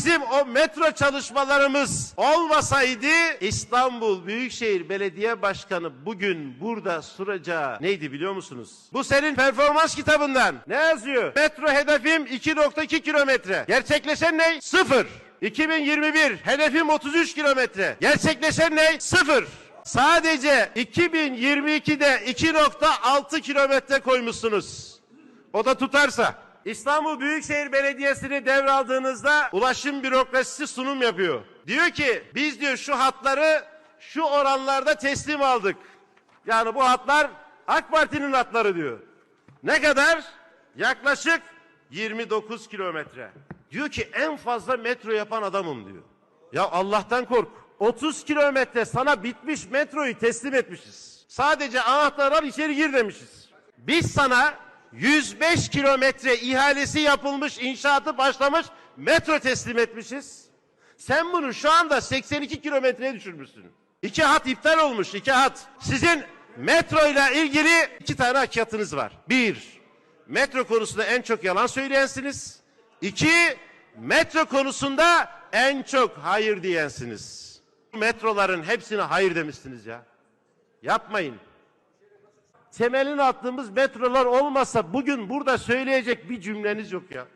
Bizim o metro çalışmalarımız olmasaydı İstanbul Büyükşehir Belediye Başkanı bugün burada suracağı neydi biliyor musunuz? Bu senin performans kitabından. Ne yazıyor? Metro hedefim 2.2 kilometre. Gerçekleşen ne? Sıfır. 2021 hedefim 33 kilometre. Gerçekleşen ne? Sıfır. Sadece 2022'de 2.6 kilometre koymuşsunuz. O da tutarsa. İstanbul Büyükşehir Belediyesi'ni devraldığınızda ulaşım bürokrasisi sunum yapıyor. Diyor ki biz diyor şu hatları şu oranlarda teslim aldık. Yani bu hatlar AK Parti'nin hatları diyor. Ne kadar? Yaklaşık 29 kilometre. Diyor ki en fazla metro yapan adamım diyor. Ya Allah'tan kork. 30 kilometre sana bitmiş metroyu teslim etmişiz. Sadece anahtarı al içeri gir demişiz. Biz sana 105 kilometre ihalesi yapılmış, inşaatı başlamış metro teslim etmişiz. Sen bunu şu anda 82 kilometreye düşürmüşsün. İki hat iptal olmuş, iki hat. Sizin metro ile ilgili iki tane hakikatiniz var. Bir, metro konusunda en çok yalan söyleyensiniz. İki, metro konusunda en çok hayır diyensiniz. Metroların hepsine hayır demişsiniz ya. Yapmayın. Temelini attığımız metrolar olmasa bugün burada söyleyecek bir cümleniz yok ya.